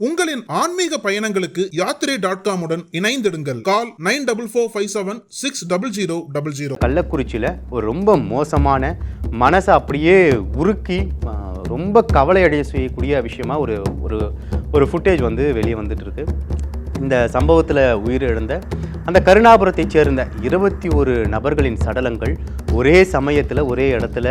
உங்களின் ஆன்மீக பயணங்களுக்கு யாத்திரை டாட் காமுடன் இணைந்திடுங்கள். Call nine double four five seven six double zero double zero. கள்ளக்குறிச்சியில் ஒரு ரொம்ப மோசமான மனசை அப்படியே உருக்கி ரொம்ப கவலை அடைய செய்யக்கூடிய விஷயமா ஒரு ஒரு ஒரு ஃபுட்டேஜ் வந்து வெளியே வந்துட்டு இருக்கு இந்த சம்பவத்தில் உயிரிழந்த அந்த கருணாபுரத்தைச் சேர்ந்த இருபத்தி ஒரு நபர்களின் சடலங்கள் ஒரே சமயத்தில் ஒரே இடத்துல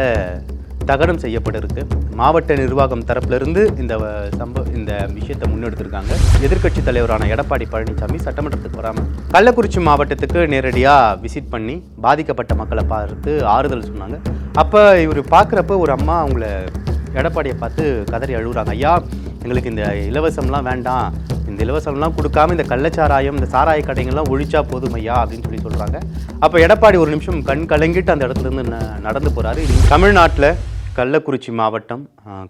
தகனம் செய்யப்பட்டிருக்கு. மாவட்ட நிர்வாகம் தரப்பிலிருந்து இந்த சம்பவ இந்த விஷயத்தை முன்னெடுத்திருக்காங்க. எதிர்க்கட்சி தலைவரான எடப்பாடி பழனிசாமி சட்டமன்றத்துக்கு வராமல் கள்ளக்குறிச்சி மாவட்டத்துக்கு நேரடியாக விசிட் பண்ணி பாதிக்கப்பட்ட மக்களை பார்த்து ஆறுதல் சொன்னாங்க. அப்போ இவர் பார்க்குறப்ப ஒரு அம்மா அவங்கள எடப்பாடியை பார்த்து கதறி அழுகுறாங்க. ஐயா எங்களுக்கு இந்த இலவசம்லாம் வேண்டாம். இந்த இலவசம்லாம் கொடுக்காம இந்த கள்ளச்சாராயம் இந்த சாராய கடைங்கள்லாம் ஒழிச்சா போதும் ஐயா அப்படின்னு சொல்லி சொல்கிறாங்க அப்போ எடப்பாடி ஒரு நிமிஷம் கண் கலங்கிட்டு அந்த இடத்துல இருந்து நடந்து போகிறாரு தமிழ்நாட்டில் கள்ளக்குறிச்சி மாவட்டம்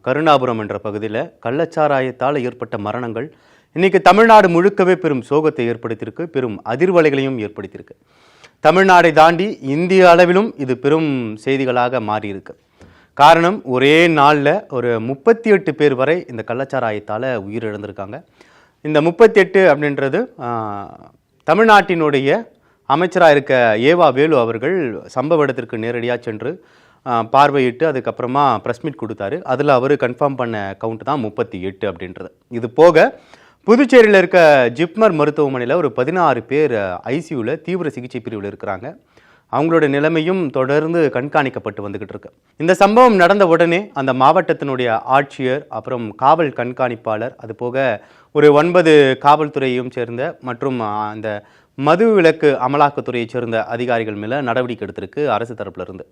கருணாபுரம் என்ற பகுதியில் கள்ளச்சாராயத்தால் ஏற்பட்ட மரணங்கள் இன்னைக்கு தமிழ்நாடு முழுக்கவே பெரும் சோகத்தை ஏற்படுத்தியிருக்கு பெரும் அதிர்வலைகளையும் ஏற்படுத்தியிருக்கு. தமிழ்நாடை தாண்டி இந்திய அளவிலும் இது பெரும் செய்திகளாக மாறியிருக்கு. காரணம் ஒரே நாளில் ஒரு முப்பத்தி எட்டு பேர் வரை இந்த கள்ளச்சாராயத்தால் உயிரிழந்திருக்காங்க. இந்த முப்பத்தி எட்டு அப்படின்றது தமிழ்நாட்டினுடைய அமைச்சராக இருக்க ஏவா வேலு அவர்கள் சம்பவ இடத்திற்கு நேரடியாக சென்று பார்வையிட்டு அதுக்கப்புறமா ப்ரெஸ் மீட் கொடுத்தாரு. அதில் அவர் கன்ஃபார்ம் பண்ண கவுண்ட் தான் முப்பத்தி எட்டு அப்படின்றது. இது போக புதுச்சேரியில் இருக்க ஜிப்மர் மருத்துவமனையில் ஒரு பதினாறு பேர் ஐசியூவில் தீவிர சிகிச்சை பிரிவில் இருக்கிறாங்க. அவங்களோட நிலைமையும் தொடர்ந்து கண்காணிக்கப்பட்டு வந்துகிட்டு இருக்கு. இந்த சம்பவம் நடந்த உடனே அந்த மாவட்டத்தினுடைய ஆட்சியர் அப்புறம் காவல் கண்காணிப்பாளர் அது போக ஒரு ஒன்பது காவல்துறையையும் சேர்ந்த மற்றும் அந்த மது விலக்கு அமலாக்கத்துறையைச் சேர்ந்த அதிகாரிகள் மேலே நடவடிக்கை எடுத்திருக்கு அரசு தரப்புல இருந்து.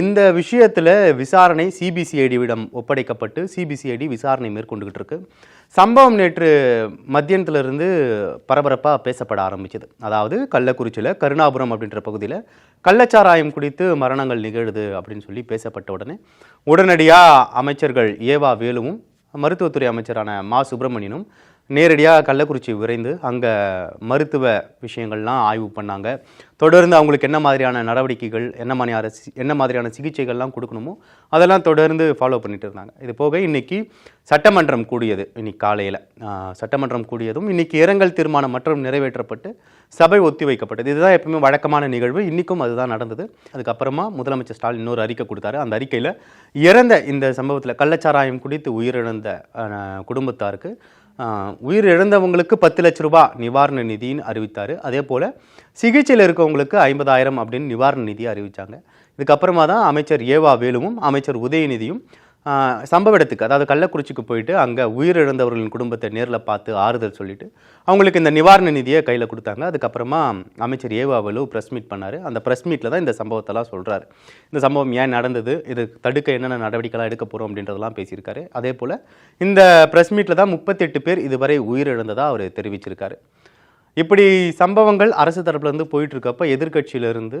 இந்த விஷயத்தில் விசாரணை சிபிசிஐடியிடம் ஒப்படைக்கப்பட்டு சிபிசிஐடி விசாரணை மேற்கொண்டுகிட்டு இருக்கு சம்பவம் நேற்று மத்தியானத்திலிருந்து பரபரப்பாக பேசப்பட ஆரம்பிச்சது. அதாவது கள்ளக்குறிச்சியில் கருணாபுரம் அப்படின்ற பகுதியில் கள்ளச்சாராயம் குடித்து மரணங்கள் நிகழுது அப்படின்னு சொல்லி பேசப்பட்ட உடனே உடனடியாக அமைச்சர்கள் ஏவா வேலுவும் மருத்துவத்துறை அமைச்சரான மா சுப்பிரமணியனும் நேரடியாக கள்ளக்குறிச்சி விரைந்து அங்கே மருத்துவ விஷயங்கள்லாம் ஆய்வு பண்ணாங்க. தொடர்ந்து அவங்களுக்கு என்ன மாதிரியான நடவடிக்கைகள் என்ன மாதிரியான என்ன மாதிரியான சிகிச்சைகள்லாம் கொடுக்கணுமோ அதெல்லாம் தொடர்ந்து ஃபாலோ பண்ணிட்டு இருந்தாங்க. இது போக இன்றைக்கி சட்டமன்றம் கூடியது இன்னைக்கு காலையில். சட்டமன்றம் கூடியதும் இன்னைக்கு இரங்கல் தீர்மானம் மற்றும் நிறைவேற்றப்பட்டு சபை ஒத்தி வைக்கப்பட்டது. இதுதான் எப்பவுமே வழக்கமான நிகழ்வு. இன்றைக்கும் அதுதான் நடந்தது. அதுக்கப்புறமா முதலமைச்சர் ஸ்டாலின் இன்னொரு அறிக்கை கொடுத்தாரு. அந்த அறிக்கையில் இறந்த இந்த சம்பவத்தில் கள்ளச்சாராயம் குடித்து உயிரிழந்த குடும்பத்தாருக்கு உயிர் இழந்தவங்களுக்கு பத்து லட்ச ரூபாய் நிவாரண நிதின்னு அறிவித்தார். அதே போல் சிகிச்சையில் இருக்கவங்களுக்கு ஐம்பதாயிரம் அப்படின்னு நிவாரண நிதி அறிவித்தாங்க இதுக்கப்புறமா தான் அமைச்சர் ஏவா வேலுவும் அமைச்சர் உதயநிதியும் சம்பவ இடத்துக்கு அதாவது கள்ளக்குறிச்சிக்கு போயிட்டு அங்கே உயிரிழந்தவர்களின் குடும்பத்தை நேரில் பார்த்து ஆறுதல் சொல்லிவிட்டு அவங்களுக்கு இந்த நிவாரண நிதியை கையில் கொடுத்தாங்க. அதுக்கப்புறமா அமைச்சர் ஏவாவலு ப்ரெஸ் மீட் பண்ணார். அந்த ப்ரெஸ் மீட்டில் தான் இந்த சம்பவத்தெல்லாம் சொல்கிறாரு இந்த சம்பவம் ஏன் நடந்தது? இது தடுக்க என்னென்ன நடவடிக்கைலாம் எடுக்க போகிறோம் அப்படின்றதெல்லாம் பேசியிருக்காரு. அதே போல் இந்த ப்ரெஸ் மீட்டில் தான் முப்பத்தெட்டு பேர் இதுவரை உயிரிழந்ததாக அவர் தெரிவிச்சிருக்காரு. இப்படி சம்பவங்கள் அரசு தரப்புலேருந்து போயிட்டுருக்கப்போ எதிர்கட்சியிலேருந்து எதிர்க்கட்சியிலிருந்து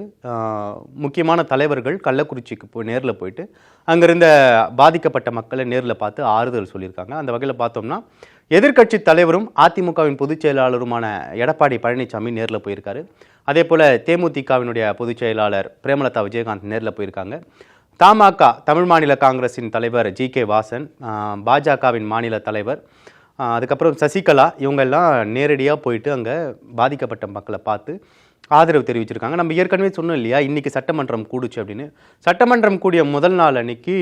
முக்கியமான தலைவர்கள் கள்ளக்குறிச்சிக்கு போய் நேரில் போயிட்டு அங்கே இருந்த பாதிக்கப்பட்ட மக்களை நேரில் பார்த்து ஆறுதல் சொல்லியிருக்காங்க. அந்த வகையில் பார்த்தோம்னா எதிர்க்கட்சி தலைவரும் அதிமுகவின் பொதுச் செயலாளருமான எடப்பாடி பழனிசாமி நேரில் போயிருக்காரு. அதே போல் தேமுதிகவினுடைய பொதுச் செயலாளர் பிரேமலதா விஜயகாந்த் நேரில் போயிருக்காங்க. தமாக தமிழ் மாநில காங்கிரஸின் தலைவர் ஜி கே வாசன் பாஜகவின் மாநில தலைவர் அதுக்கப்புறம் சசிகலா இவங்கெல்லாம் நேரடியாக போயிட்டு அங்கே பாதிக்கப்பட்ட மக்களை பார்த்து ஆதரவு தெரிவிச்சிருக்காங்க. நம்ம ஏற்கனவே சொன்னோம் இல்லையா இன்னைக்கு சட்டமன்றம் கூடுச்சு அப்படின்னு. சட்டமன்றம் கூடிய முதல் நாள் அன்னைக்கு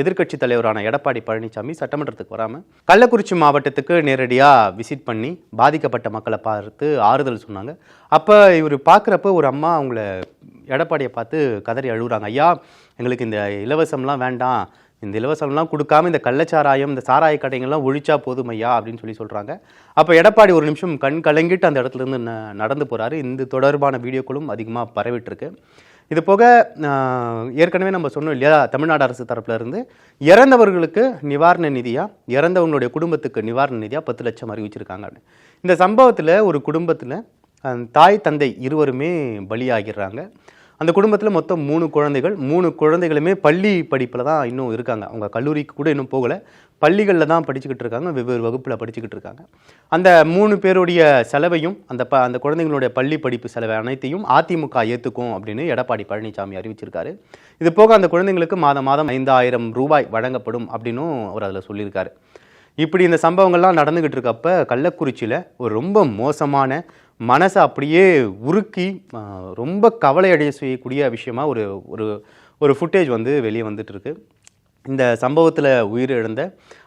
எதிர்க்கட்சி தலைவரான எடப்பாடி பழனிசாமி சட்டமன்றத்துக்கு வராமல் கள்ளக்குறிச்சி மாவட்டத்துக்கு நேரடியாக விசிட் பண்ணி பாதிக்கப்பட்ட மக்களை பார்த்து ஆறுதல் சொன்னாங்க. அப்போ இவர் பார்க்குறப்ப ஒரு அம்மா அவங்கள எடப்பாடியை பார்த்து கதறி அழுகுறாங்க. ஐயா எங்களுக்கு இந்த இலவசம்லாம் வேண்டாம். இந்த இலவசம்லாம் கொடுக்காம இந்த கள்ளச்சாராயம் இந்த சாராய கடைங்கள்லாம் ஒழிச்சா போதும் ஐயா அப்படின்னு சொல்லி சொல்கிறாங்க அப்போ எடப்பாடி ஒரு நிமிஷம் கண் கலங்கிட்டு அந்த இடத்துல இருந்து நடந்து போகிறாரு இந்த தொடர்பான வீடியோக்களும் அதிகமாக பரவிட்டுருக்கு. இது போக ஏற்கனவே நம்ம சொன்னோம் இல்லையா தமிழ்நாடு அரசு தரப்புலேருந்து இறந்தவர்களுக்கு நிவாரண நிதியாக இறந்தவங்களுடைய குடும்பத்துக்கு நிவாரண நிதியாக பத்து லட்சம் அறிவிச்சிருக்காங்க அப்படின்னு. இந்த சம்பவத்தில் ஒரு குடும்பத்தில் தாய் தந்தை இருவருமே பலியாகிடுறாங்க. அந்த குடும்பத்தில் மொத்தம் மூணு குழந்தைகள் மூணு குழந்தைகளுமே பள்ளி படிப்பில் தான் இன்னும் இருக்காங்க. அவங்க கல்லூரிக்கு கூட இன்னும் போகலை. பள்ளிகளில் தான் படிச்சுக்கிட்டு இருக்காங்க. வெவ்வேறு வகுப்பில் படிச்சுக்கிட்டு இருக்காங்க. அந்த மூணு பேருடைய செலவையும் அந்த ப அந்த குழந்தைங்களுடைய பள்ளி படிப்பு செலவை அனைத்தையும் அதிமுக ஏற்றுக்கும் அப்படின்னு எடப்பாடி பழனிசாமி அறிவிச்சிருக்காரு. இது போக அந்த குழந்தைங்களுக்கு மாதம் மாதம் ஐந்தாயிரம் ரூபாய் வழங்கப்படும் அப்படின்னும் அவர் அதில் சொல்லியிருக்காரு. இப்படி இந்த சம்பவங்கள்லாம் நடந்துக்கிட்டு இருக்கப்ப கள்ளக்குறிச்சியில் ஒரு ரொம்ப மோசமான மனசை அப்படியே உருக்கி ரொம்ப கவலை அடைய செய்யக்கூடிய விஷயமா ஒரு ஒரு ஒரு ஃபுட்டேஜ் வந்து வெளியே வந்துட்டுருக்கு. இந்த சம்பவத்தில் உயிரிழந்த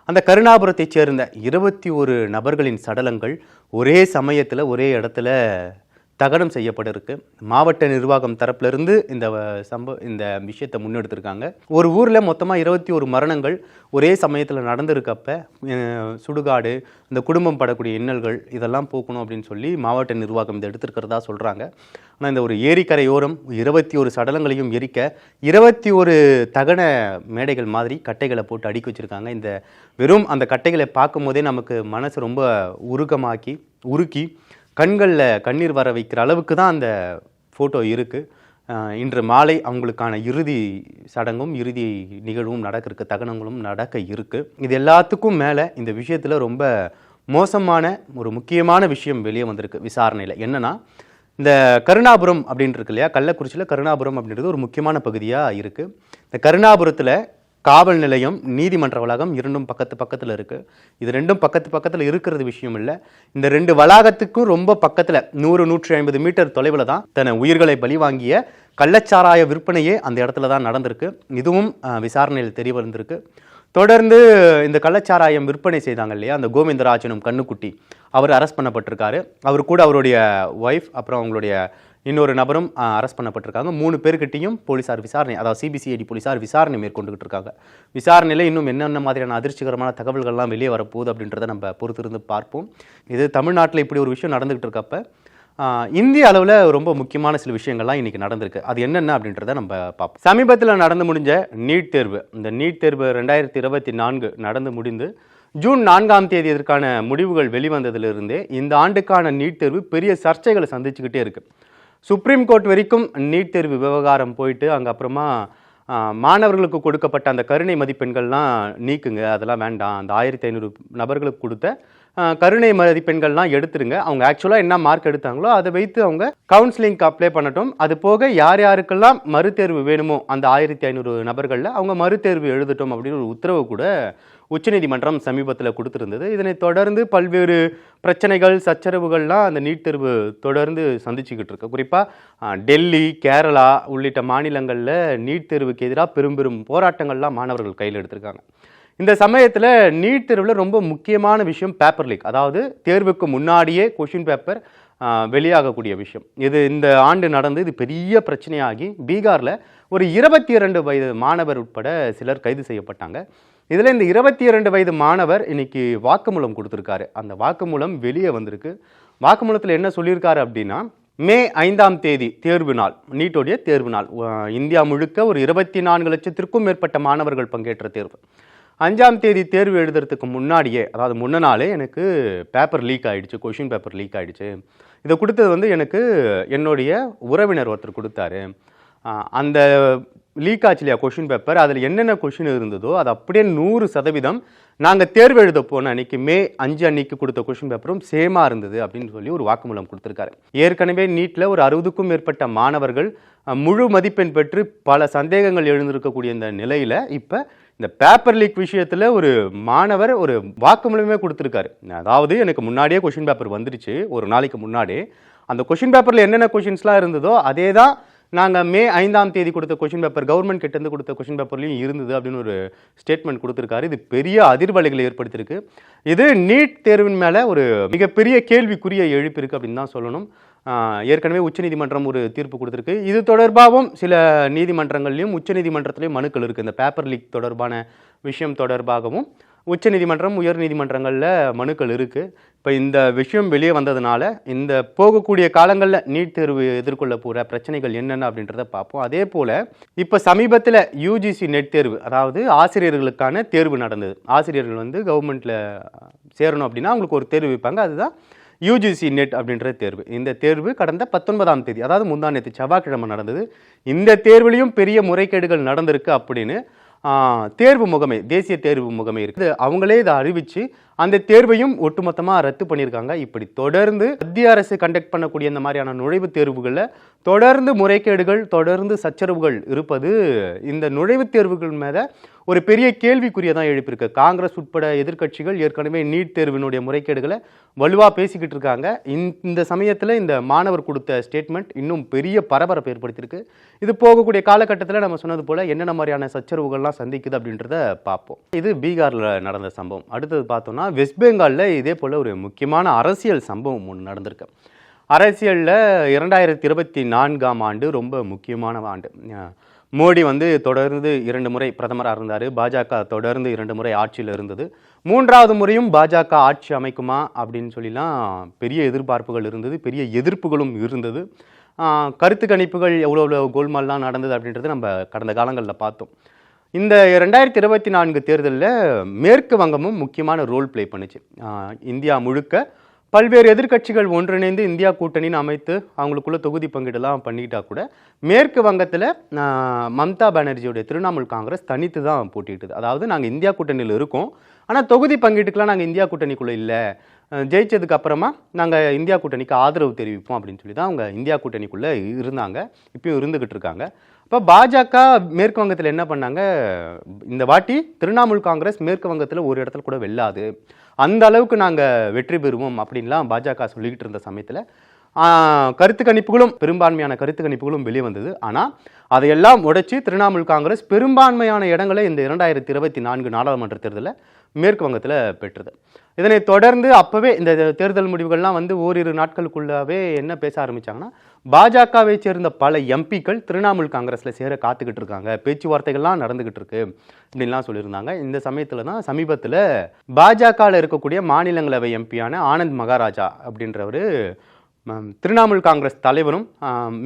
அந்த கருணாபுரத்தைச் சேர்ந்த இருபத்தி ஒரு நபர்களின் சடலங்கள் ஒரே சமயத்தில் ஒரே இடத்துல தகனம் செய்யப்பட இருக்கு மாவட்ட நிர்வாகம் தரப்பிலிருந்து இந்த வ- சம்பவ இந்த விஷயத்தை முன்னெடுத்திருக்காங்க. ஒரு ஊரில் மொத்தமாக இருபத்தி ஒரு மரணங்கள் ஒரே சமயத்தில் நடந்திருக்கப்ப சுடுகாடு இந்த குடும்பம் படக்கூடிய இன்னல்கள் இதெல்லாம் போக்கணும் அப்படின்னு சொல்லி மாவட்ட நிர்வாகம் இதை எடுத்திருக்கிறதா சொல்கிறாங்க ஆனால் இந்த ஒரு ஏரிக்கரையோரம் இருபத்தி ஒரு சடலங்களையும் எரிக்க இருபத்தி ஒரு தகன மேடைகள் மாதிரி கட்டைகளை போட்டு அடுக்கி வச்சுருக்காங்க. இந்த வெறும் அந்த கட்டைகளை பார்க்கும் போதே நமக்கு மனசு ரொம்ப உருக்கமாக்கி உருக்கி கண்களில் கண்ணீர் வர வைக்கிற அளவுக்கு தான் அந்த ஃபோட்டோ இருக்குது இன்று மாலை அவங்களுக்கான இறுதி சடங்கும் இறுதி நிகழ்வும் நடக்க இருக்கு தகனங்களும் நடக்க இருக்கு. இது எல்லாத்துக்கும் மேலே இந்த விஷயத்தில் ரொம்ப மோசமான ஒரு முக்கியமான விஷயம் வெளியே வந்திருக்கு விசாரணையில். என்னென்னா இந்த கருணாபுரம் அப்படின்ட்டு இருக்கு இல்லையா? கள்ளக்குறிச்சியில் கருணாபுரம் அப்படின்றது ஒரு முக்கியமான பகுதியாக இருக்குது இந்த கருணாபுரத்தில் காவல் நிலையம் நீதிமன்ற வளாகம் இரண்டும் பக்கத்து பக்கத்தில் இருக்குது இது ரெண்டும் பக்கத்து பக்கத்தில் இருக்கிறது விஷயம் இல்லை. இந்த ரெண்டு வளாகத்துக்கும் ரொம்ப பக்கத்தில் நூறு நூற்றி ஐம்பது மீட்டர் தொலைவில் தான் தன உயிர்களை பலி வாங்கிய கள்ளச்சாராய விற்பனையே அந்த இடத்துல தான் நடந்திருக்கு. இதுவும் விசாரணையில் தெரிய வந்திருக்கு தொடர்ந்து இந்த கள்ளச்சாராயம் விற்பனை செய்தாங்க இல்லையா? அந்த கோவிந்தராஜனும் கண்ணுக்குட்டி அவர் அரெஸ்ட் பண்ணப்பட்டிருக்காரு. அவர் கூட அவருடைய ஒய்ஃப் அப்புறம் அவங்களுடைய இன்னொரு நபரும் அரெஸ்ட் பண்ணப்பட்டிருக்காங்க. மூணு பேர்கிட்டையும் போலீசார் விசாரணை அதாவது சிபிசிஐடி போலீசார் விசாரணை மேற்கொண்டுகிட்டு இருக்காங்க விசாரணையில் இன்னும் என்னென்ன மாதிரியான அதிர்ச்சிகரமான தகவல்கள்லாம் வெளியே வரப்போகுது அப்படின்றத நம்ம பொறுத்திருந்து பார்ப்போம். இது தமிழ்நாட்டில் இப்படி ஒரு விஷயம் நடந்துகிட்டு இருக்கப்ப இந்திய அளவில் ரொம்ப முக்கியமான சில விஷயங்கள்லாம் இன்றைக்கி நடந்திருக்கு. அது என்னென்ன அப்படின்றத நம்ம பார்ப்போம். சமீபத்தில் நடந்து முடிஞ்ச நீட் தேர்வு இந்த நீட் தேர்வு ரெண்டாயிரத்தி இருபத்தி நான்கு நடந்து முடிந்து ஜூன் நான்காம் தேதி இதற்கான முடிவுகள் வெளிவந்ததிலிருந்தே இந்த ஆண்டுக்கான நீட் தேர்வு பெரிய சர்ச்சைகளை சந்திச்சுக்கிட்டே இருக்குது சுப்ரீம் கோர்ட் வரைக்கும் நீட் தேர்வு விவகாரம் போயிட்டு அங்கே அப்புறமா மாணவர்களுக்கு கொடுக்கப்பட்ட அந்த கருணை மதிப்பெண்கள்லாம் நீக்குங்க. அதெல்லாம் வேண்டாம். அந்த ஆயிரத்தி ஐநூறு நபர்களுக்கு கொடுத்த கருணை மதிப்பெண்கள்லாம் எடுத்துருங்க. அவங்க ஆக்சுவலாக என்ன மார்க் எடுத்தாங்களோ அதை வைத்து அவங்க கவுன்சிலிங்க்கு அப்ளை பண்ணட்டும். அது போக யார் யாருக்கெல்லாம் மறுதேர்வு வேணுமோ அந்த ஆயிரத்தி ஐநூறு நபர்களில் அவங்க மறுதேர்வு எழுதட்டும் அப்படின்னு ஒரு உத்தரவு கூட உச்சநீதிமன்றம் சமீபத்தில் கொடுத்துருந்தது. இதனை தொடர்ந்து பல்வேறு பிரச்சனைகள் சச்சரவுகள்லாம் அந்த நீட் தேர்வு தொடர்ந்து சந்திச்சுக்கிட்டு இருக்கு. குறிப்பாக டெல்லி கேரளா உள்ளிட்ட மாநிலங்களில் நீட் தேர்வுக்கு எதிராக பெரும் பெரும் போராட்டங்கள்லாம் மாணவர்கள் கையில் எடுத்திருக்காங்க. இந்த சமயத்தில் நீட் தேர்வில் ரொம்ப முக்கியமான விஷயம் பேப்பர் லீக். அதாவது தேர்வுக்கு முன்னாடியே கொஷின் பேப்பர் வெளியாகக்கூடிய விஷயம். இது இந்த ஆண்டு நடந்து இது பெரிய பிரச்சனையாகி பீகாரில் ஒரு இருபத்தி இரண்டு வயது மாணவர் உட்பட சிலர் கைது செய்யப்பட்டாங்க. இதில் இந்த இருபத்தி இரண்டு வயது மாணவர் இன்னைக்கு வாக்குமூலம் கொடுத்துருக்காரு. அந்த வாக்குமூலம் வெளியே வந்திருக்கு. வாக்குமூலத்தில் என்ன சொல்லியிருக்காரு அப்படின்னா மே ஐந்தாம் தேதி தேர்வு நாள் நீட்டோடைய தேர்வு நாள். இந்தியா முழுக்க ஒரு இருபத்தி நான்கு லட்சத்திற்கும் மேற்பட்ட மாணவர்கள் பங்கேற்ற தேர்வு. அஞ்சாம் தேதி தேர்வு எழுதுறதுக்கு முன்னாடியே அதாவது முன்ன நாளே எனக்கு பேப்பர் லீக் ஆகிடுச்சு கொஷின் பேப்பர் லீக் ஆகிடுச்சு இதை கொடுத்தது வந்து எனக்கு என்னுடைய உறவினர் ஒருத்தர் கொடுத்தாரு. அந்த லீக் ஆச்சு இல்லையா கொஷின் பேப்பர் அதில் என்னென்ன கொஷின் இருந்ததோ அது அப்படியே நூறு சதவீதம் நாங்கள் தேர்வு எழுத போன அன்னைக்கு மே அஞ்சு அன்னைக்கு கொடுத்த கொஷின் பேப்பரும் சேமாக இருந்தது அப்படின்னு சொல்லி ஒரு வாக்குமூலம் கொடுத்துருக்காரு. ஏற்கனவே நீட்டில் ஒரு அறுபதுக்கும் மேற்பட்ட மாணவர்கள் முழு மதிப்பெண் பெற்று பல சந்தேகங்கள் எழுந்திருக்கக்கூடிய இந்த நிலையில் இப்போ இந்த பேப்பர் லீக் விஷயத்தில் ஒரு மாணவர் ஒரு வாக்குமூலமே கொடுத்துருக்காரு. அதாவது எனக்கு முன்னாடியே கொஷின் பேப்பர் வந்துருச்சு. ஒரு நாளைக்கு முன்னாடி அந்த கொஷின் பேப்பரில் என்னென்ன கொஷின்ஸ்லாம் இருந்ததோ அதே தான் நாங்கள் மே ஐந்தாம் தேதி கொடுத்த கொஷின் பேப்பர் கவர்மெண்ட் கிட்டேருந்து கொடுத்த கொஷின் பேப்பர்லையும் இருந்தது அப்படின்னு ஒரு ஸ்டேட்மெண்ட் கொடுத்துருக்காரு. இது பெரிய அதிர்வலைகளை ஏற்படுத்தியிருக்கு. இது நீட் தேர்வின் மேலே ஒரு மிகப்பெரிய கேள்விக்குரிய எழுப்பு இருக்குது அப்படின்னு தான் சொல்லணும். ஏற்கனவே உச்சநீதிமன்றம் ஒரு தீர்ப்பு கொடுத்துருக்கு. இது தொடர்பாகவும் சில நீதிமன்றங்கள்லையும் உச்சநீதிமன்றத்துலேயும் மனுக்கள் இருக்குது இந்த பேப்பர் லீக் தொடர்பான விஷயம் தொடர்பாகவும். உச்சநீதிமன்றம் உயர் நீதிமன்றங்களில் மனுக்கள் இருக்குது இப்போ இந்த விஷயம் வெளியே வந்ததுனால இந்த போகக்கூடிய காலங்களில் நீட் தேர்வு எதிர்கொள்ள போகிற பிரச்சனைகள் என்னென்ன அப்படின்றத பார்ப்போம். அதே போல் இப்போ சமீபத்தில் யூஜிசி நெட் தேர்வு அதாவது ஆசிரியர்களுக்கான தேர்வு நடந்தது. ஆசிரியர்கள் வந்து கவர்மெண்ட்டில் சேரணும் அப்படின்னா அவங்களுக்கு ஒரு தேர்வு வைப்பாங்க. அதுதான் யூஜிசி நெட் அப்படின்ற தேர்வு. இந்த தேர்வு கடந்த பத்தொன்பதாம் தேதி அதாவது முந்தா நேற்று செவ்வாய்க்கிழமை நடந்தது. இந்த தேர்விலையும் பெரிய முறைகேடுகள் நடந்திருக்கு அப்படின்னு தேர்வு முகமை தேசிய தேர்வு முகமை இருக்குது. அவங்களே இதை அறிவித்து அந்த தேர்வையும் ஒட்டுமொத்தமாக ரத்து பண்ணியிருக்காங்க. இப்படி தொடர்ந்து மத்திய அரசு கண்டக்ட் பண்ணக்கூடிய இந்த மாதிரியான நுழைவுத் தேர்வுகளில் தொடர்ந்து முறைகேடுகள் தொடர்ந்து சச்சரவுகள் இருப்பது இந்த நுழைவுத் தேர்வுகள் மேலே ஒரு பெரிய கேள்விக்குரிய தான் எழுப்பியிருக்கு. காங்கிரஸ் உட்பட எதிர்க்கட்சிகள் ஏற்கனவே நீட் தேர்வினுடைய முறைகேடுகளை வலுவாக பேசிக்கிட்டு இருக்காங்க. இந்த- இந்த சமயத்தில் இந்த மாணவர் கொடுத்த ஸ்டேட்மெண்ட் இன்னும் பெரிய பரபரப்பை ஏற்படுத்தியிருக்கு. இது போகக்கூடிய காலகட்டத்தில் நம்ம சொன்னது போல் என்னென்ன மாதிரியான சச்சரவுகள்லாம் சந்திக்குது அப்படின்றத பார்ப்போம். இது பீகாரில் நடந்த சம்பவம். அடுத்தது பார்த்தோம்னா வெஸ்ட் பெங்காலில் இதே போல் ஒரு முக்கியமான அரசியல் சம்பவம் ஒன்று நடந்திருக்கு. அரசியலில் இரண்டாயிரத்தி இருபத்தி நான்காம் ஆண்டு ரொம்ப முக்கியமான ஆண்டு. மோடி வந்து தொடர்ந்து இரண்டு முறை பிரதமராக இருந்தார். பாஜக தொடர்ந்து இரண்டு முறை ஆட்சியில் இருந்தது. மூன்றாவது முறையும் பாஜக ஆட்சி அமைக்குமா அப்படின்னு சொல்லிலாம் பெரிய எதிர்பார்ப்புகள் இருந்தது பெரிய எதிர்ப்புகளும் இருந்தது. கருத்து கணிப்புகள் எவ்வளோ எவ்வளோ கோல்மால்லாம் நடந்தது அப்படின்றது நம்ம கடந்த காலங்களில் பார்த்தோம். இந்த ரெண்டாயிரத்தி இருபத்தி நான்கு தேர்தலில் மேற்கு வங்கமும் முக்கியமான ரோல் ப்ளே பண்ணுச்சு. இந்தியா முழுக்க பல்வேறு எதிர்க்கட்சிகள் ஒன்றிணைந்து இந்தியா கூட்டணின்னு அமைத்து அவங்களுக்குள்ள தொகுதி பங்கீடெல்லாம் பண்ணிக்கிட்டா கூட மேற்கு வங்கத்தில் மம்தா பானர்ஜியோடைய திரிணாமுல் காங்கிரஸ் தனித்து தான் போட்டியிட்டது. அதாவது நாங்கள் இந்தியா கூட்டணியில் இருக்கோம். ஆனால் தொகுதி பங்கீட்டுக்கெலாம் நாங்கள் இந்தியா கூட்டணிக்குள்ளே இல்லை. ஜெயிச்சதுக்கு அப்புறமா நாங்கள் இந்தியா கூட்டணிக்கு ஆதரவு தெரிவிப்போம் அப்படின்னு சொல்லி தான் அவங்க இந்தியா கூட்டணிக்குள்ளே இருந்தாங்க. இப்பயும் இருந்துக்கிட்டு இருக்காங்க. இப்போ பாஜக மேற்கு வங்கத்தில் என்ன பண்ணாங்க? இந்த வாட்டி திரிணாமுல் காங்கிரஸ் மேற்கு வங்கத்தில் ஒரு இடத்துல கூட வெல்லாது. அந்த அளவுக்கு நாங்கள் வெற்றி பெறுவோம் அப்படின்லாம் பாஜக சொல்லிக்கிட்டு இருந்த சமயத்தில் கருத்து கணிப்புகளும் பெரும்பான்மையான கருத்து கணிப்புகளும் வெளியே வந்தது ஆனால் அதையெல்லாம் உடைச்சி திரிணாமுல் காங்கிரஸ் பெரும்பான்மையான இடங்களை இந்த இரண்டாயிரத்தி இருபத்தி நான்கு நாடாளுமன்ற தேர்தலில் மேற்கு வங்கத்தில் பெற்றது. இதனை தொடர்ந்து அப்போவே இந்த தேர்தல் முடிவுகள்லாம் வந்து ஓரிரு நாட்களுக்குள்ளாவே என்ன பேச ஆரம்பித்தாங்கன்னா பாஜகவை சேர்ந்த பல எம்பிக்கள் திரிணாமுல் காங்கிரஸில் சேர காத்துக்கிட்டு இருக்காங்க. பேச்சுவார்த்தைகள்லாம் நடந்துகிட்டு இருக்கு அப்படின்லாம் சொல்லியிருந்தாங்க. இந்த சமயத்தில் தான் சமீபத்தில் பாஜகவில் இருக்கக்கூடிய மாநிலங்களவை எம்பியான ஆனந்த் மகாராஜா அப்படின்றவர் திரிணாமுல் காங்கிரஸ் தலைவரும்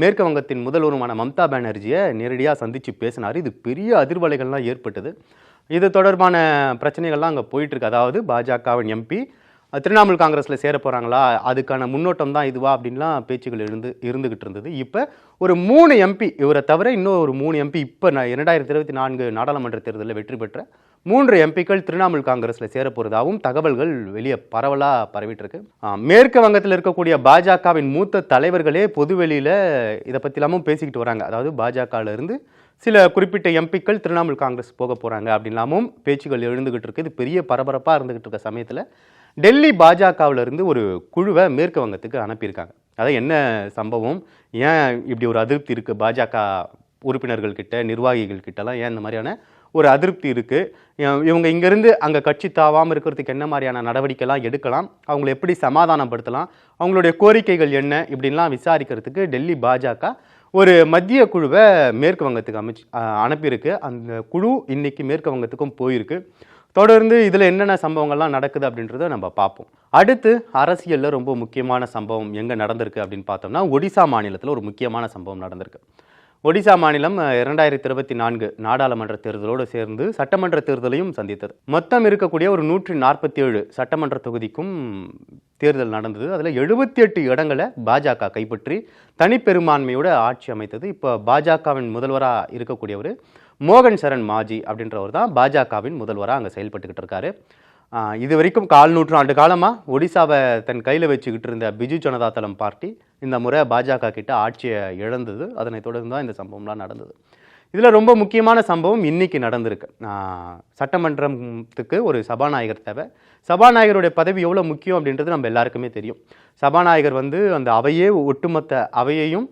மேற்கு வங்கத்தின் முதல்வருமான மம்தா பானர்ஜியை நேரடியாக சந்தித்து பேசினார். இது பெரிய அதிர்வலைகள்லாம் ஏற்பட்டது. இது தொடர்பான பிரச்சனைகள்லாம் அங்கே போயிட்டுருக்கு அதாவது பாஜகவின் எம்பி திரிணாமுல் காங்கிரஸில் சேர போகிறாங்களா அதுக்கான முன்னோட்டம் தான் இதுவா? அப்படின்லாம் பேச்சுகள் இருந்து இருந்துகிட்டு இருந்தது. இப்போ ஒரு மூணு எம்பி இவரை தவிர இன்னும் ஒரு மூணு எம்பி இப்போ நான் இரண்டாயிரத்தி இருபத்தி நான்கு நாடாளுமன்ற தேர்தலில் வெற்றி பெற்ற மூன்று எம்பிக்கள் திரிணாமுல் காங்கிரஸில் சேர போகிறதாகவும் தகவல்கள் வெளியே பரவலாக பரவிட்டு இருக்கு மேற்கு வங்கத்தில் இருக்கக்கூடிய பாஜகவின் மூத்த தலைவர்களே பொதுவெளியில் இதை பற்றிலாமும் பேசிக்கிட்டு வராங்க. அதாவது பாஜகவிலிருந்து சில குறிப்பிட்ட எம்பிக்கள் திரிணாமுல் காங்கிரஸ் போக போகிறாங்க அப்படின்லாமும் பேச்சுகள் எழுந்துகிட்டு இருக்கு. இது பெரிய பரபரப்பாக இருந்துகிட்டு இருக்க சமயத்தில் டெல்லி பாஜகவிலிருந்து ஒரு குழுவை மேற்கு வங்கத்துக்கு அனுப்பியிருக்காங்க. அதான் என்ன சம்பவம்? ஏன் இப்படி ஒரு அதிருப்தி இருக்குது பாஜக உறுப்பினர்கள்கிட்ட நிர்வாகிகள்கிட்டலாம் நிர்வாகிகள் கிட்டலாம் ஏன் இந்த மாதிரியான ஒரு அதிருப்தி இருக்குது இவங்க இங்கேருந்து அங்கே கட்சி தாவாமல் இருக்கிறதுக்கு என்ன மாதிரியான நடவடிக்கைலாம் எடுக்கலாம்? அவங்கள எப்படி சமாதானப்படுத்தலாம்? அவங்களுடைய கோரிக்கைகள் என்ன? இப்படின்லாம் விசாரிக்கிறதுக்கு டெல்லி பாஜக ஒரு மத்திய குழுவை மேற்கு வங்கத்துக்கு அமைச்சு அனுப்பியிருக்கு. அந்த குழு இன்னைக்கு மேற்கு வங்கத்துக்கும் போயிருக்கு. தொடர்ந்து இதில் என்னென்ன சம்பவங்கள்லாம் நடக்குது அப்படின்றத நம்ம பார்ப்போம். அடுத்து அரசியலில் ரொம்ப முக்கியமான சம்பவம் எங்கே நடந்திருக்கு அப்படின்னு பார்த்தோம்னா ஒடிசா மாநிலத்தில் ஒரு முக்கியமான சம்பவம் நடந்திருக்கு. ஒடிசா மாநிலம் இரண்டாயிரத்தி இருபத்தி நான்கு நாடாளுமன்ற தேர்தலோடு சேர்ந்து சட்டமன்ற தேர்தலையும் சந்தித்தது. மொத்தம் இருக்கக்கூடிய ஒரு நூற்றி நாற்பத்தி ஏழு சட்டமன்ற தொகுதிக்கும் தேர்தல் நடந்தது. அதில் எழுபத்தி எட்டு இடங்களை பாஜக கைப்பற்றி தனிப்பெரும்பான்மையோட ஆட்சி அமைத்தது. இப்போ பாஜகவின் முதல்வராக இருக்கக்கூடியவர் மோகன் சரண் மாஜி அப்படின்றவர் தான் பாஜகவின் முதல்வராக அங்கே செயல்பட்டுக்கிட்டு இருக்காரு. இது வரைக்கும் கால் நூற்றாண்டு காலமாக ஒடிசாவை தன் கையில் வச்சுக்கிட்டு இருந்த பிஜு ஜனதா தளம் பார்ட்டி இந்த முறை பாஜக கிட்ட ஆட்சியை இழந்தது. அதனைத் தொடர்ந்து தான் இந்த சம்பவம்லாம் நடந்தது. இதில் ரொம்ப முக்கியமான சம்பவம் இன்னைக்கு நடந்திருக்கு. சட்டமன்றத்துக்கு ஒரு சபாநாயகர் தேவை. சபாநாயகருடைய பதவி எவ்வளோ முக்கியம் அப்படின்றது நம்ம எல்லாருக்குமே தெரியும். சபாநாயகர் வந்து அந்த அவையே ஒட்டுமொத்த அவையையும்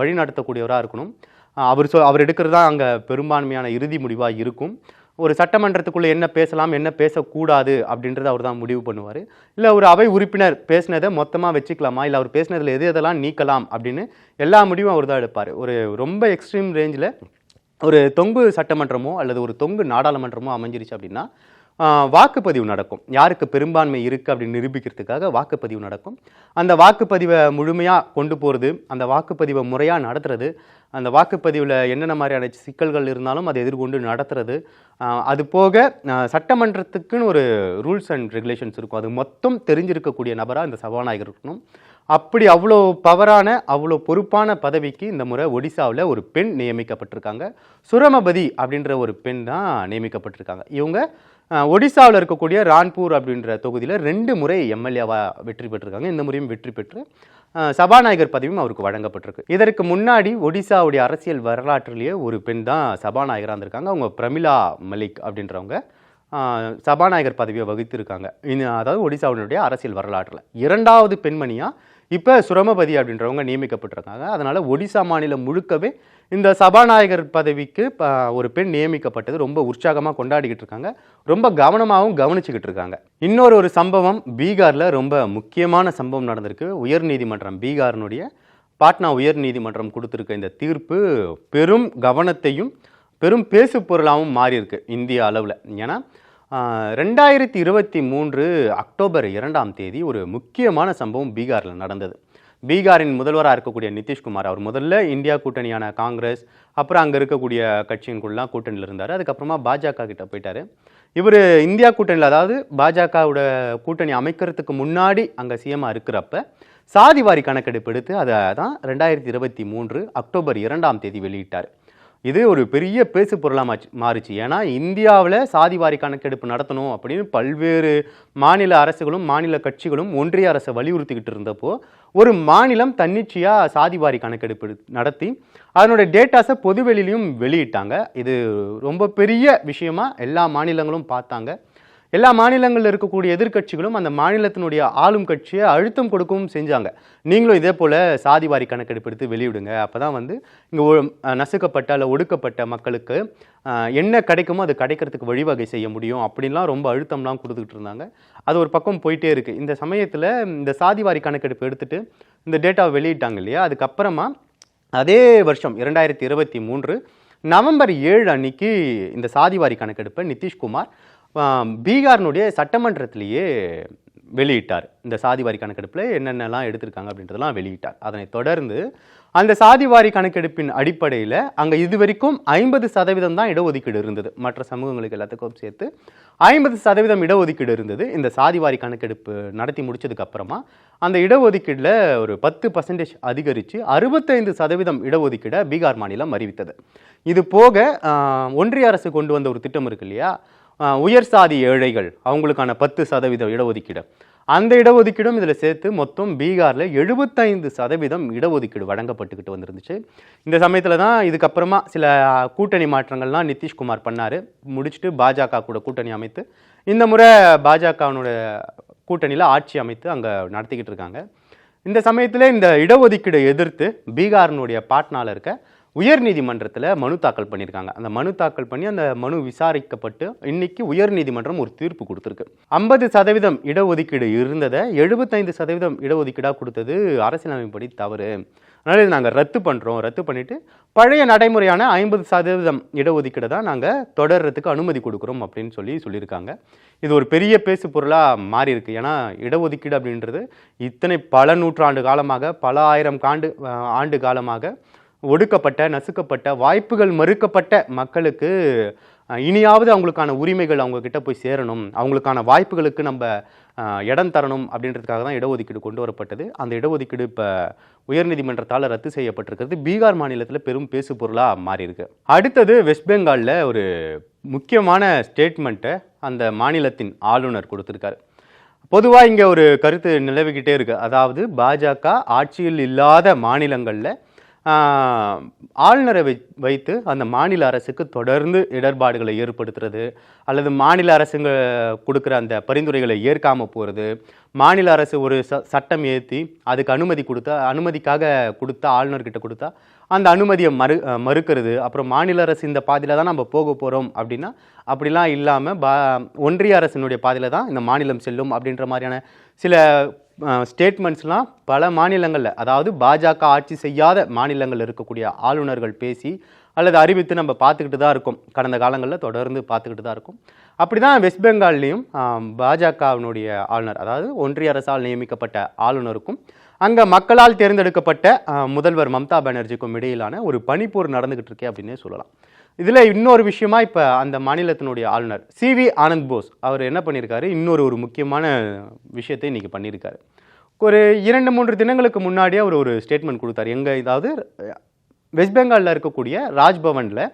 வழிநடத்தக்கூடியவராக இருக்கணும். அவர் சொ அவர் எடுக்கிறது தான் அங்கே பெரும்பான்மையான இறுதி முடிவாக இருக்கும். ஒரு சட்டமன்றத்துக்குள்ளே என்ன பேசலாம் என்ன பேசக்கூடாது அப்படின்றத அவர் தான் முடிவு பண்ணுவார். இல்லை ஒரு அவை உறுப்பினர் பேசினதை மொத்தமாக வச்சுக்கலாமா? இல்லை அவர் பேசினதில் எது எதெல்லாம் நீக்கலாம் அப்படின்னு எல்லா முடிவும் அவர் தான் எடுப்பார். ஒரு ரொம்ப எக்ஸ்ட்ரீம் ரேஞ்சில் ஒரு தொங்கு சட்டமன்றமோ அல்லது ஒரு தொங்கு நாடாளுமன்றமோ அமைஞ்சிருச்சு அப்படின்னா வாக்குப்பதிவு நடக்கும். யாருக்கு பெரும்பான்மை இருக்குது அப்படின்னு நிரூபிக்கிறதுக்காக வாக்குப்பதிவு நடக்கும். அந்த வாக்குப்பதிவை முழுமையாக கொண்டு போகிறது அந்த வாக்குப்பதிவை முறையாக நடத்துறது அந்த வாக்குப்பதிவில் என்னென்ன மாதிரியான சிக்கல்கள் இருந்தாலும் அதை எதிர்கொண்டு நடத்துறது அது போக சட்டமன்றத்துக்குன்னு ஒரு ரூல்ஸ் அண்ட் ரெகுலேஷன்ஸ் இருக்கும். அது மொத்தம் தெரிஞ்சிருக்கக்கூடிய நபராக இந்த சபாநாயகர் இருக்கணும். அப்படி அவ்வளோ பவரான அவ்வளோ பொறுப்பான பதவிக்கு இந்த முறை ஒடிசாவில் ஒரு பெண் நியமிக்கப்பட்டிருக்காங்க. சுரமபதி அப்படின்ற ஒரு பெண் தான் நியமிக்கப்பட்டிருக்காங்க. இவங்க ஒடிசாவில் இருக்கக்கூடிய ரான்பூர் அப்படின்ற தொகுதியில் ரெண்டு முறை எம்எல்ஏவாக வெற்றி பெற்றிருக்காங்க. இந்த முறையும் வெற்றி பெற்று சபாநாயகர் பதவியும் அவருக்கு வழங்கப்பட்டிருக்கு. இதற்கு முன்னாடி ஒடிசாவுடைய அரசியல் வரலாற்றிலேயே ஒரு பெண் தான் சபாநாயகராக இருந்திருக்காங்க. அவங்க பிரமிளா மலிக் அப்படின்றவங்க சபாநாயகர் பதவியை வகித்திருக்காங்க. இது அதாவது ஒடிசாவினுடைய அரசியல் வரலாற்றில். இரண்டாவது பெண்மணியாக இப்போ சுரமபதி அப்படின்றவங்க நியமிக்கப்பட்டிருக்காங்க. அதனால் ஒடிசா மாநிலம் முழுக்கவே இந்த சபாநாயகர் பதவிக்கு ப- ஒரு பெண் நியமிக்கப்பட்டது ரொம்ப உற்சாகமாக கொண்டாடிக்கிட்டு இருக்காங்க. ரொம்ப கவனமாகவும் கவனிச்சுக்கிட்டு இருக்காங்க. இன்னொரு ஒரு சம்பவம் பீகாரில் ரொம்ப முக்கியமான சம்பவம் நடந்திருக்கு. உயர்நீதிமன்றம் பீகாரினுடைய பாட்னா உயர்நீதிமன்றம் கொடுத்துருக்க இந்த தீர்ப்பு பெரும் கவனத்தையும் பெரும் பேசு பொருளாகவும் மாறியிருக்கு இந்திய அளவில். ஏன்னா ரெண்டாயிரத்தி இருபத்தி மூன்று அக்டோபர் இரண்டாம் தேதி ஒரு முக்கியமான சம்பவம் பீகாரில் நடந்தது. பீகாரின் முதல்வராக இருக்கக்கூடிய நிதிஷ்குமார் அவர் முதல்ல இந்தியா கூட்டணியான காங்கிரஸ் அப்புறம் அங்கே இருக்கக்கூடிய கட்சியின்குள்ளலாம் கூட்டணியில் இருந்தார். அதுக்கப்புறமா பாஜக கிட்ட போயிட்டாரு. இவர் இந்தியா கூட்டணியில் அதாவது பாஜகவோட கூட்டணி அமைக்கிறதுக்கு முன்னாடி அங்கே சிஎம்மாக இருக்கிறப்ப சாதிவாரி கணக்கெடுப்பு எடுத்து அதை தான் ரெண்டாயிரத்தி இருபத்தி மூன்று அக்டோபர் இரண்டாம் தேதி வெளியிட்டார். இது ஒரு பெரிய பேசு பொருளாக மாச்சு மாறுச்சு. ஏன்னா இந்தியாவில் சாதிவாரி கணக்கெடுப்பு நடத்தணும் அப்படின்னு பல்வேறு மாநில அரசுகளும் மாநில கட்சிகளும் ஒன்றிய அரசை வலியுறுத்திக்கிட்டு இருந்தப்போ ஒரு மாநிலம் தன்னிச்சையாக சாதிவாரி கணக்கெடுப்பு நடத்தி அதனுடைய டேட்டாஸை பொதுவெளிலையும் வெளியிட்டாங்க. இது ரொம்ப பெரிய விஷயமா எல்லா மாநிலங்களும் பார்த்தாங்க. எல்லா மாநிலங்களில் இருக்கக்கூடிய எதிர்க்கட்சிகளும் அந்த மாநிலத்தினுடைய ஆளும் கட்சியை அழுத்தம் கொடுக்கவும் செஞ்சாங்க. நீங்களும் இதே போல் சாதிவாரி கணக்கெடுப்பு எடுத்து வெளியிடுங்க. அப்போ தான் வந்து இங்கே நசுக்கப்பட்ட அல்ல ஒடுக்கப்பட்ட மக்களுக்கு என்ன கிடைக்குமோ அது கிடைக்கிறதுக்கு வழிவகை செய்ய முடியும் அப்படின்லாம் ரொம்ப அழுத்தம்லாம் கொடுத்துக்கிட்டு இருந்தாங்க. அது ஒரு பக்கம் போயிட்டே இருக்குது இந்த சமயத்தில் இந்த சாதிவாரி கணக்கெடுப்பு எடுத்துகிட்டு இந்த டேட்டாவை வெளியிட்டாங்க இல்லையா? அதுக்கப்புறமா அதே வருஷம் இரண்டாயிரத்தி இருபத்தி மூன்று நவம்பர் ஏழு அன்னைக்கு இந்த சாதிவாரி கணக்கெடுப்பை நிதிஷ்குமார் பீகார்னுடைய சட்டமன்றத்திலேயே வெளியிட்டார். இந்த சாதிவாரி கணக்கெடுப்பில் என்னென்னலாம் எடுத்திருக்காங்க அப்படின்றதெல்லாம் வெளியிட்டார். அதனைத் தொடர்ந்து அந்த சாதிவாரி கணக்கெடுப்பின் அடிப்படையில் அங்கே இது வரைக்கும் ஐம்பது சதவீதம் தான் இடஒதுக்கீடு இருந்தது. மற்ற சமூகங்களுக்கு எல்லாத்துக்கும் சேர்த்து ஐம்பது சதவீதம் இடஒதுக்கீடு இருந்தது. இந்த சாதிவாரி கணக்கெடுப்பு நடத்தி முடிச்சதுக்கப்புறமா அந்த இடஒதுக்கீடில் ஒரு பத்து பர்சன்டேஜ் அதிகரித்து அறுபத்தைந்து சதவீதம் இடஒதுக்கீடை பீகார் மாநிலம் அறிவித்தது. இது போக ஒன்றிய அரசு கொண்டு வந்த ஒரு திட்டம் இருக்கு இல்லையா? உயர் சாதி ஏழைகள் அவங்களுக்கான பத்து சதவீதம் இடஒதுக்கீடு. அந்த இடஒதுக்கீடும் இதில் சேர்த்து மொத்தம் பீகாரில் எழுபத்தைந்து சதவீதம் இடஒதுக்கீடு வழங்கப்பட்டுக்கிட்டு வந்திருந்துச்சு. இந்த சமயத்தில் தான் இதுக்கப்புறமா சில கூட்டணி மாற்றங்கள்லாம் நிதிஷ்குமார் பண்ணார். முடிச்சுட்டு பாஜக கூட கூட்டணி அமைத்து இந்த முறை பாஜகவினோட கூட்டணியில் ஆட்சி அமைத்து அங்கே நடத்திக்கிட்டு இருக்காங்க. இந்த சமயத்தில் இந்த இடஒதுக்கீடை எதிர்த்து பீகாரினுடைய பாட்னால இருக்க உயர்நீதிமன்றத்தில் மனு தாக்கல் பண்ணியிருக்காங்க அந்த மனு தாக்கல் பண்ணி அந்த மனு விசாரிக்கப்பட்டு இன்னைக்கு உயர்நீதிமன்றம் ஒரு தீர்ப்பு கொடுத்துருக்கு. ஐம்பது சதவீதம் இடஒதுக்கீடு இருந்ததை எழுபத்தைந்து சதவீதம் இடஒதுக்கீடாக கொடுத்தது அரசியலமைப்படி தவறு. அதனால் இது நாங்கள் ரத்து பண்ணுறோம் ரத்து பண்ணிவிட்டு பழைய நடைமுறையான ஐம்பது சதவீதம் இடஒதுக்கீடை தான் நாங்கள் தொடர்றதுக்கு அனுமதி கொடுக்குறோம் அப்படின்னு சொல்லி சொல்லியிருக்காங்க. இது ஒரு பெரிய பேசு பொருளாக மாறி இருக்கு. ஏன்னா இடஒதுக்கீடு அப்படின்றது இத்தனை பல நூற்றாண்டு காலமாக பல ஆயிரம் காண்டு ஆண்டு காலமாக ஒடுக்கப்பட்ட நசுக்கப்பட்ட வாய்ப்புகள் மறுக்கப்பட்ட மக்களுக்கு இனியாவது அவங்களுக்கான உரிமைகள் அவங்க கிட்ட போய் சேரணும். அவங்களுக்கான வாய்ப்புகளுக்கு நம்ம இடம் தரணும் அப்படின்றதுக்காக தான் இடஒதுக்கீடு கொண்டு வரப்பட்டது. அந்த இடஒதுக்கீடு இப்போ உயர்நீதிமன்றத்தால் ரத்து செய்யப்பட்டிருக்கிறது. பீகார் மாநிலத்தில் பெரும் பேசு பொருளாக மாறியிருக்கு. அடுத்தது வெஸ்ட் பெங்காலில் ஒரு முக்கியமான ஸ்டேட்மெண்ட்டை அந்த மாநிலத்தின் ஆளுநர் கொடுத்துருக்காரு. பொதுவாக இங்கே ஒரு கருத்து நிலவிக்கிட்டே இருக்குது அதாவது பாஜக ஆட்சியில் இல்லாத மாநிலங்களில் ஆளுநரை வை வைத்து அந்த மாநில அரசுக்கு தொடர்ந்து இடர்பாடுகளை ஏற்படுத்துறது அல்லது மாநில அரசுங்க கொடுக்குற அந்த பரிந்துரைகளை ஏற்காமல் போகிறது மாநில அரசு ஒரு ச சட்டம் ஏற்றி அதுக்கு அனுமதி கொடுத்தா அனுமதிக்காக கொடுத்தா ஆளுநர்கிட்ட கொடுத்தா அந்த அனுமதியை மறு மறுக்கிறது. அப்புறம் மாநில அரசு இந்த பாதையில் தான் நம்ம போக போகிறோம் அப்படின்னா அப்படிலாம் இல்லாமல் பா ஒன்றிய அரசினுடைய பாதையில் தான் இந்த மாநிலம் செல்லும் அப்படின்ற மாதிரியான சில ஸ்டேட்மெண்ட்ஸ்லாம் பல மாநிலங்களில் அதாவது பாஜக ஆட்சி செய்யாத மாநிலங்களில் இருக்கக்கூடிய ஆளுநர்கள் பேசி அல்லது அறிவித்து நம்ம பார்த்துக்கிட்டு தான் இருக்கோம். கடந்த காலங்களில் தொடர்ந்து பார்த்துக்கிட்டு தான் இருக்கும். அப்படி தான் வெஸ்ட் பெங்கால்லையும் பாஜகவினுடைய ஆளுநர் அதாவது ஒன்றிய அரசால் நியமிக்கப்பட்ட ஆளுநருக்கும் அங்கே மக்களால் தேர்ந்தெடுக்கப்பட்ட முதல்வர் மம்தா பானர்ஜிக்கும் இடையிலான ஒரு பனிப்போர் நடந்துக்கிட்டு இருக்கே அப்படின்னே சொல்லலாம். இதில் இன்னொரு விஷயமா இப்போ அந்த மாநிலத்தினுடைய ஆளுநர் சி வி ஆனந்த் போஸ் அவர் என்ன பண்ணியிருக்காரு? இன்னொரு ஒரு முக்கியமான விஷயத்தை இன்னைக்கு பண்ணியிருக்காரு. ஒரு இரண்டு மூன்று தினங்களுக்கு முன்னாடியே அவர் ஒரு ஸ்டேட்மெண்ட் கொடுத்தாரு. எங்கே இதாவது வெஸ்ட் பெங்காலில் இருக்கக்கூடிய ராஜ்பவனில்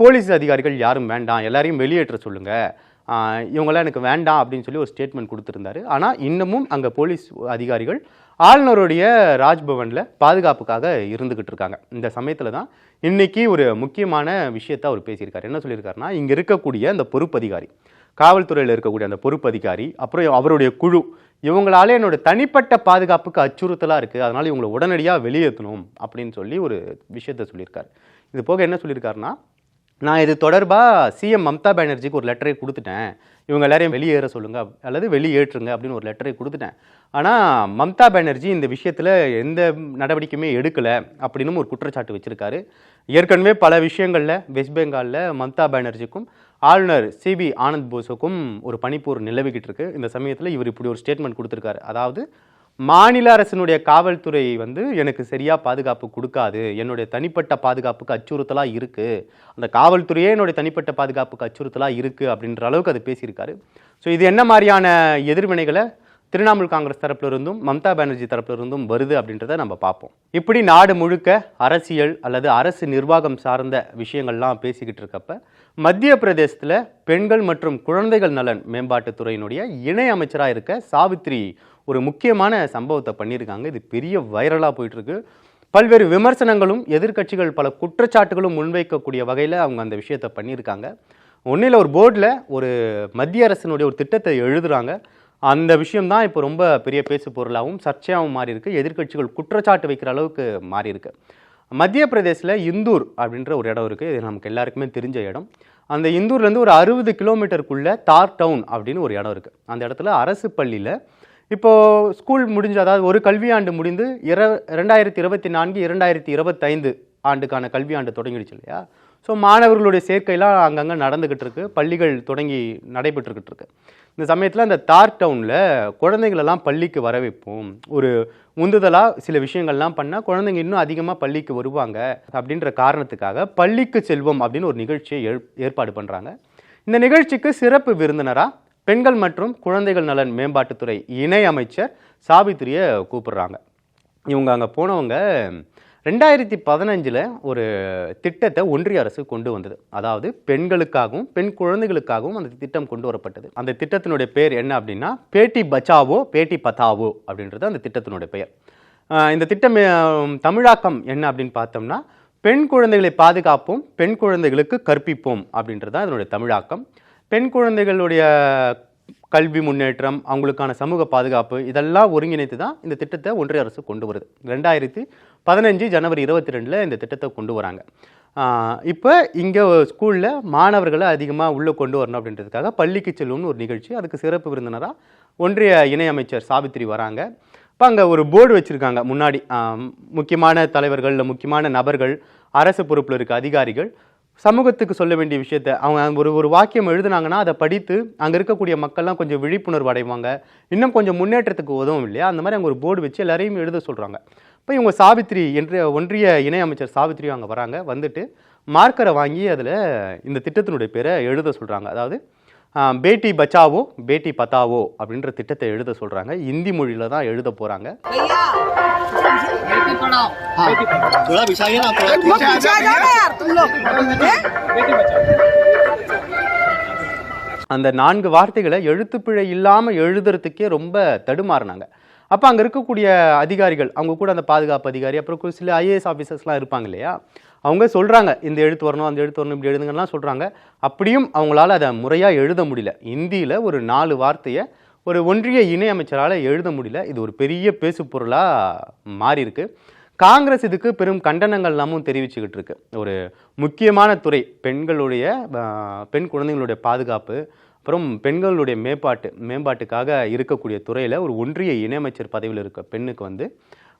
போலீஸ் அதிகாரிகள் யாரும் வேண்டாம் எல்லாரையும் வெளியேற்ற சொல்லுங்கள் இவங்களாம் இவங்கெல்லாம் எனக்கு வேண்டாம் அப்படின்னு சொல்லி ஒரு ஸ்டேட்மெண்ட் கொடுத்துருந்தாரு. ஆனால் இன்னமும் அங்கே போலீஸ் அதிகாரிகள் ஆளுநருடைய ராஜ்பவனில் பாதுகாப்புக்காக இருந்துக்கிட்டு இருக்காங்க. இந்த சமயத்தில் தான் இன்றைக்கி ஒரு முக்கியமான விஷயத்தை அவர் பேசியிருக்காரு. என்ன சொல்லியிருக்காருன்னா இங்கே இருக்கக்கூடிய அந்த பொறுப்பதிகாரி காவல்துறையில் இருக்கக்கூடிய அந்த பொறுப்பதிகாரி அப்புறம் அவருடைய குழு இவங்களால என்னோட தனிப்பட்ட பாதுகாப்புக்கு அச்சுறுத்தலாக இருக்குது அதனால் இவங்களை உடனடியாக வெளியேற்றணும் அப்படின்னு சொல்லி ஒரு விஷயத்த சொல்லியிருக்காரு. இது போக என்ன சொல்லியிருக்காருன்னா நான் இது தொடர்பாக சிஎம் மம்தா பானர்ஜிக்கு ஒரு லெட்டரை கொடுத்துட்டேன். இவங்க எல்லாரையும் வெளியேற சொல்லுங்க அல்லது வெளியேற்றுங்க அப்படின்னு ஒரு லெட்டரை கொடுத்துட்டேன். ஆனால் மம்தா பானர்ஜி இந்த விஷயத்தில் எந்த நடவடிக்கையுமே எடுக்கலை அப்படின்னு ஒரு குற்றச்சாட்டு வச்சுருக்காரு. ஏற்கனவே பல விஷயங்களில் வெஸ்ட் பெங்காலில் மம்தா பானர்ஜிக்கும் ஆளுநர் சிபி ஆனந்த் போஸுக்கும் ஒரு பனிப்போர் நிலவிக்கிட்டு இருக்கு. இந்த சமயத்தில் இவர் இப்படி ஒரு ஸ்டேட்மெண்ட் கொடுத்துருக்காரு. அதாவது மாநில அரசினுடைய காவல்துறை வந்து எனக்கு சரியாக பாதுகாப்பு கொடுக்காது. என்னுடைய தனிப்பட்ட பாதுகாப்புக்கு அச்சுறுத்தலாக இருக்குது அந்த காவல்துறையே என்னுடைய தனிப்பட்ட பாதுகாப்புக்கு அச்சுறுத்தலாக இருக்குது அப்படின்ற அளவுக்கு அது பேசியிருக்காரு. ஸோ இது என்ன மாதிரியான எதிர்வினைகளை திரிணாமுல் காங்கிரஸ் தரப்புல இருந்தும் மம்தா பானர்ஜி தரப்புல இருந்தும் வருது அப்படின்றத நம்ம பார்ப்போம். இப்படி நாடு முழுக்க அரசியல் அல்லது அரசு நிர்வாகம் சார்ந்த விஷயங்கள்லாம் பேசிக்கிட்டு இருக்கப்ப மத்திய பிரதேசத்தில் பெண்கள் மற்றும் குழந்தைகள் நலன் மேம்பாட்டுத் துறையினுடைய இணை அமைச்சராக இருக்க சாவித்ரி ஒரு முக்கியமான சம்பவத்தை பண்ணியிருக்காங்க. இது பெரிய வைரலாக போயிட்டுருக்கு. பல்வேறு விமர்சனங்களும் எதிர்க்கட்சிகள் பல குற்றச்சாட்டுகளும் முன்வைக்கக்கூடிய வகையில் அவங்க அந்த விஷயத்தை பண்ணியிருக்காங்க. ஒன்றில் ஒரு போர்டில் ஒரு மத்திய அரசினுடைய ஒரு திட்டத்தை எழுதுகிறாங்க அந்த விஷயம் தான் இப்போ ரொம்ப பெரிய பேசு பொருளாகவும் சர்ச்சையாகவும் மாறி இருக்கு எதிர்க்கட்சிகள் குற்றச்சாட்டு வைக்கிற அளவுக்கு மாறி இருக்கு மத்திய பிரதேசில் இந்தூர் அப்படின்ற ஒரு இடம் இருக்குது இது நமக்கு எல்லாருக்குமே தெரிஞ்ச இடம். அந்த இந்தூர்லேருந்து ஒரு அறுபது கிலோமீட்டருக்குள்ளே தார் டவுன் அப்படின்னு ஒரு இடம் இருக்குது அந்த இடத்துல அரசு பள்ளியில் இப்போது ஸ்கூல் முடிஞ்சு அதாவது ஒரு கல்வியாண்டு முடிந்து இர ரெண்டாயிரத்தி இருபத்தி நான்கு இரண்டாயிரத்தி இருபத்தைந்து ஆண்டுக்கான கல்வியாண்டு தொடங்கிடுச்சு இல்லையா? ஸோ மாணவர்களுடைய சேர்க்கையெல்லாம் அங்கங்கே நடந்துக்கிட்டு இருக்கு. பள்ளிகள் தொடங்கி நடைபெற்றுக்கிட்டு இருக்கு. இந்த சமயத்தில் அந்த தார் டவுனில் குழந்தைங்களெல்லாம் பள்ளிக்கு வர வைப்போம் ஒரு உந்துதலாக சில விஷயங்கள்லாம் பண்ணால் குழந்தைங்க இன்னும் அதிகமாக பள்ளிக்கு வருவாங்க அப்படின்ற காரணத்துக்காக பள்ளிக்கு செல்வம் அப்படின்னு ஒரு நிகழ்ச்சியை ஏற்- ஏற்பாடு பண்ணுறாங்க இந்த நிகழ்ச்சிக்கு சிறப்பு விருந்தினராக பெண்கள் மற்றும் குழந்தைகள் நலன் மேம்பாட்டுத்துறை இணை அமைச்சர் சாவித்திரியை கூப்பிடுறாங்க. இவங்க அங்கே போனவங்க ரெண்டாயிரத்தி பதினஞ்சில் ஒரு திட்டத்தை ஒன்றிய அரசு கொண்டு வந்தது. அதாவது பெண்களுக்காகவும் பெண் குழந்தைகளுக்காகவும் அந்த திட்டம் கொண்டு வரப்பட்டது. அந்த திட்டத்தினுடைய பேர் என்ன அப்படின்னா பேட்டி பச்சாவோ பேட்டி பத்தாவோ அப்படின்றது அந்த திட்டத்தினுடைய பெயர். இந்த திட்டம் தமிழாக்கம் என்ன அப்படின்னு பார்த்தோம்னா பெண் குழந்தைகளை பாதுகாப்போம் பெண் குழந்தைகளுக்கு கற்பிப்போம் அப்படின்றது தான் இதனுடைய தமிழாக்கம். பெண் குழந்தைகளுடைய கல்வி முன்னேற்றம் அவங்களுக்கான சமூக பாதுகாப்பு இதெல்லாம் ஒருங்கிணைத்து தான் இந்த திட்டத்தை ஒன்றிய அரசு கொண்டு வருது. ரெண்டாயிரத்தி பதினஞ்சு ஜனவரி இருபத்தி ரெண்டில் இந்த திட்டத்தை கொண்டு வராங்க. இப்போ இங்கே ஸ்கூலில் மாணவர்களை அதிகமாக உள்ளே கொண்டு வரணும் அப்படின்றதுக்காக பள்ளிக்கு செல்லும்னு ஒரு நிகழ்ச்சி அதுக்கு சிறப்பு விருந்தினராக ஒன்றிய இணையமைச்சர் சாவித்திரி வராங்க. இப்போ அங்கே ஒரு போர்டு வச்சுருக்காங்க முன்னாடி. முக்கியமான தலைவர்கள் முக்கியமான நபர்கள் அரசு பொறுப்பில் இருக்க அதிகாரிகள் சமூகத்துக்கு சொல்ல வேண்டிய விஷயத்த அவங்க ஒரு ஒரு வாக்கியம் எழுதுனாங்கன்னா அதை படித்து அங்கே இருக்கக்கூடிய மக்கள்லாம் கொஞ்சம் விழிப்புணர்வு அடைவாங்க. இன்னும் கொஞ்சம் முன்னேற்றத்துக்கு உதவும் இல்லையா? அந்த மாதிரி அங்கே ஒரு போர்டு வச்சு எல்லாரையும் எழுத சொல்கிறாங்க இப்போ இவங்க சாவித்ரி என்ற ஒன்றிய இணையமைச்சர் சாவித்ரியும் அங்கே வராங்க. வந்துட்டு மார்க்கரை வாங்கி அதில் இந்த திட்டத்தினுடைய பேரை எழுத சொல்கிறாங்க அதாவது பேட்டி பச்சாவோ பேட்டி பத்தாவோ அப்படின்ற திட்டத்தை எழுத சொல்கிறாங்க இந்தி மொழியில் தான் எழுத போகிறாங்க थोड़ा बिछाइए ना थोड़ा बहुत पीछे आ जाओ यार तुम लोग हैं? அந்த நான்கு வார்த்தைகளை எழுத்துப்பிழை இல்லாமல் எழுதுறதுக்கே ரொம்ப தடுமாறினாங்க அப்போ அங்கே இருக்கக்கூடிய அதிகாரிகள் அவங்க கூட அந்த பாதுகாப்பு அதிகாரி அப்புறம் கு- சில ஐஏஎஸ் ஆஃபீஸர்ஸ்லாம் இருப்பாங்க இல்லையா அவங்க சொல்கிறாங்க இந்த எழுத்து வரணும் அந்த எழுத்து வரணும் இப்படி எழுதுங்கலாம் சொல்கிறாங்க அப்படியும் அவங்களால அதை முறையாக எழுத முடியல இந்தியில் ஒரு நாலு வார்த்தையை ஒரு ஒன்றிய இணை அமைச்சரால் எழுத முடியல. இது ஒரு பெரிய பேசு பொருளாக மாறியிருக்கு. காங்கிரஸ் இதுக்கு பெரும் கண்டனங்கள் எல்லாமும் தெரிவிச்சுக்கிட்டு இருக்கு ஒரு முக்கியமான துறை பெண்களுடைய பெண் குழந்தைங்களுடைய பாதுகாப்பு அப்புறம் பெண்களுடைய மேம்பாட்டு மேம்பாட்டுக்காக இருக்கக்கூடிய துறையில் ஒரு ஒன்றிய இணையமைச்சர் பதவியில் இருக்க பெண்ணுக்கு வந்து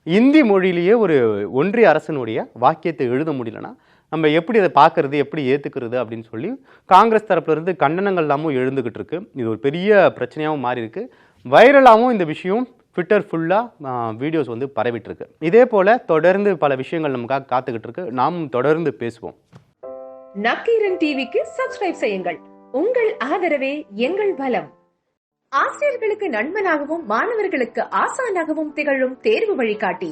இந்தி மொழியிலேயே ஒரு ஒன்றிய அரசனுடைய வாக்கியத்தை எழுத முடியலன்னா நம்ம எப்படி அதை பார்க்கறது எப்படி ஏற்றுக்கிறது அப்படின்னு சொல்லி காங்கிரஸ் தரப்புலேருந்து கண்டனங்கள் எல்லாமும் எழுந்துக்கிட்டு இருக்கு. இது ஒரு பெரிய பிரச்சனையாகவும் மாறி இருக்கு. வைரலாகவும் இந்த விஷயம் ட்விட்டர் ஃபுல்லாக வீடியோஸ் வந்து பரவிட்டுருக்கு இதே போல் தொடர்ந்து பல விஷயங்கள் நமக்காக காத்துக்கிட்டு இருக்கு. நாம் தொடர்ந்து பேசுவோம். நக்கீரன் டிவிக்கு சப்ஸ்கிரைப் செய்யுங்கள். உங்கள் ஆதரவே எங்கள் பலம் ஆசிரியர்களுக்கு நண்பனாகவும் மாணவர்களுக்கு ஆசானாகவும் திகழும் தேர்வு வழிகாட்டி.